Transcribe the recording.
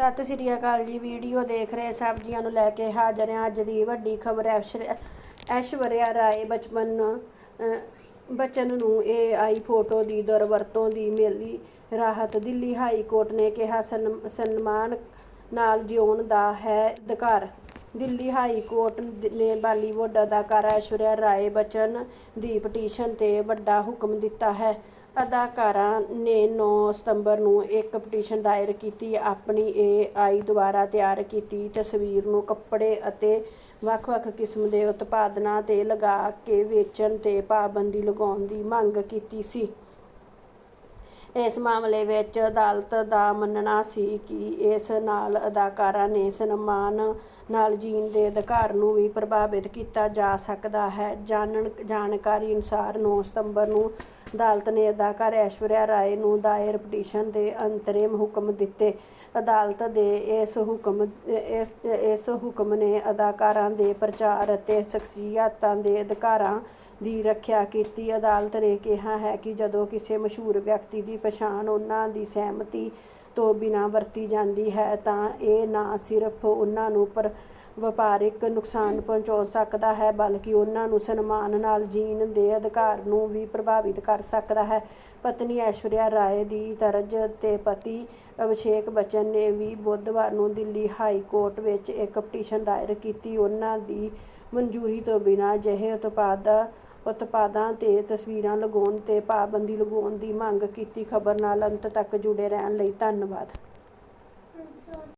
ਸਤਿ ਸ੍ਰੀ ਅਕਾਲ ਜੀ, ਵੀਡੀਓ ਦੇਖ ਰਹੇ ਸਭ ਜੀਆਂ ਨੂੰ ਲੈ ਕੇ ਹਾਜ਼ਰ ਹਾਂ ਅੱਜ ਦੀ ਵੱਡੀ ਖਬਰ ਐਸ਼ਵਰਿਆ ਰਾਏ ਬਚਪਨ ਬਚਨ ਬੱਚਨ ਨੂੰ ਏਆਈ ਫੋਟੋ ਦੀ ਦੁਰਵਰਤੋਂ ਦੀ ਮਿਲੀ ਰਾਹਤ ਦਿੱਲੀ ਹਾਈ ਕੋਰਟ ਨੇ ਕਿਹਾ ਸਨ- ਸਨਮਾਨ ਨਾਲ ਜਿਉਣ ਦਾ ਹੈ ਅਧਿਕਾਰ। ਦਿੱਲੀ ਹਾਈ ਕੋਰਟ ਨੇ ਬਾਲੀਵੁੱਡ ਅਦਾਕਾਰਾ ਐਸ਼ਵਰਿਆ ਰਾਏ ਬਚਨ ਦੀ ਪਟੀਸ਼ਨ ਤੇ ਵੱਡਾ ਹੁਕਮ ਦਿੱਤਾ ਹੈ। ਅਦਾਕਾਰਾ ਨੇ 9 ਸਤੰਬਰ ਨੂੰ ਇੱਕ ਪਟੀਸ਼ਨ ਦਾਇਰ ਕੀਤੀ। ਆਪਣੀ ਏਆਈ ਦੁਆਰਾ ਤਿਆਰ ਕੀਤੀ ਤਸਵੀਰ ਨੂੰ ਕੱਪੜੇ ਅਤੇ ਵੱਖ-ਵੱਖ ਕਿਸਮ ਦੇ ਉਤਪਾਦਨਾਂ ਤੇ ਲਗਾ ਕੇ ਵੇਚਣ ਤੇ ਪਾਬੰਦੀ ਲਗਾਉਣ ਦੀ ਮੰਗ ਕੀਤੀ ਸੀ। ਇਸ ਮਾਮਲੇ ਵਿੱਚ ਅਦਾਲਤ ਦਾ ਮੰਨਣਾ ਸੀ ਕਿ ਇਸ ਨਾਲ ਅਦਾਕਾਰਾ ਨੇ ਸਨਮਾਨ ਨਾਲ ਜੀਣ ਦੇ ਅਧਿਕਾਰ ਨੂੰ ਵੀ ਪ੍ਰਭਾਵਿਤ ਕੀਤਾ ਜਾ ਸਕਦਾ ਹੈ। ਜਾਣਨ, ਜਾਣਕਾਰੀ ਅਨੁਸਾਰ 9 ਸਤੰਬਰ ਨੂੰ ਅਦਾਲਤ ਨੇ ਅਦਾਕਾਰ ਐਸ਼ਵਰਿਆ ਰਾਏ ਨੂੰ ਦਾਇਰ ਪਟੀਸ਼ਨ ਦੇ ਅੰਤਰਿਮ ਹੁਕਮ ਦਿੱਤੇ। ਅਦਾਲਤ ਦੇ ਇਸ ਹੁਕਮ, ਇਸ ਇਸ ਹੁਕਮ ਨੇ ਅਦਾਕਾਰਾਂ ਦੇ ਪ੍ਰਚਾਰ ਅਤੇ ਸ਼ਖਸੀਅਤਾਂ ਦੇ ਅਧਿਕਾਰਾਂ ਦੀ ਰੱਖਿਆ ਕੀਤੀ। ਅਦਾਲਤ ਨੇ ਕਿਹਾ ਹੈ ਕਿ ਜਦੋਂ ਕਿਸੇ ਮਸ਼ਹੂਰ ਵਿਅਕਤੀ ਦੀ ਪਛਾਣ ਉਹਨਾਂ ਦੀ ਸਹਿਮਤੀ ਤੋਂ ਬਿਨਾਂ ਵਰਤੀ ਜਾਂਦੀ ਹੈ, ਤਾਂ ਇਹ ਨਾ ਸਿਰਫ ਉਹਨਾਂ ਨੂੰ ਪਰ ਵਪਾਰਿਕ ਨੁਕਸਾਨ ਪਹੁੰਚਾ ਸਕਦਾ ਹੈ, ਬਲਕਿ ਉਹਨਾਂ ਨੂੰ ਸਨਮਾਨ ਨਾਲ ਜੀਣ ਦੇ ਅਧਿਕਾਰ ਨੂੰ ਵੀ ਪ੍ਰਭਾਵਿਤ ਕਰ ਸਕਦਾ ਹੈ। ਪਤਨੀ ਐਸ਼ਵਰਿਆ ਰਾਏ ਦੀ ਤਰਜ ਤੇ ਪਤੀ ਅਭਿਸ਼ੇਕ ਬੱਚਨ ਨੇ ਵੀ ਬੁੱਧਵਾਰ ਨੂੰ ਦਿੱਲੀ ਹਾਈ ਕੋਰਟ ਵਿੱਚ ਇੱਕ ਪਟੀਸ਼ਨ ਦਾਇਰ ਕੀਤੀ। ਉਹਨਾਂ ਦੀ ਮਨਜ਼ੂਰੀ ਤੋਂ ਬਿਨਾਂ ਅਜਿਹੇ ਉਤਪਾਦ ਉਤਪਾਦਾਂ ਤੇ ਤਸਵੀਰਾਂ ਲਗਾਉਣ ਤੇ ਪਾਬੰਦੀ ਲਗਾਉਣ ਦੀ ਮੰਗ ਕੀਤੀ। ਖਬਰ ਨਾਲ ਅੰਤ ਤੱਕ ਜੁੜੇ ਰਹਿਣ ਲਈ ਧੰਨਵਾਦ।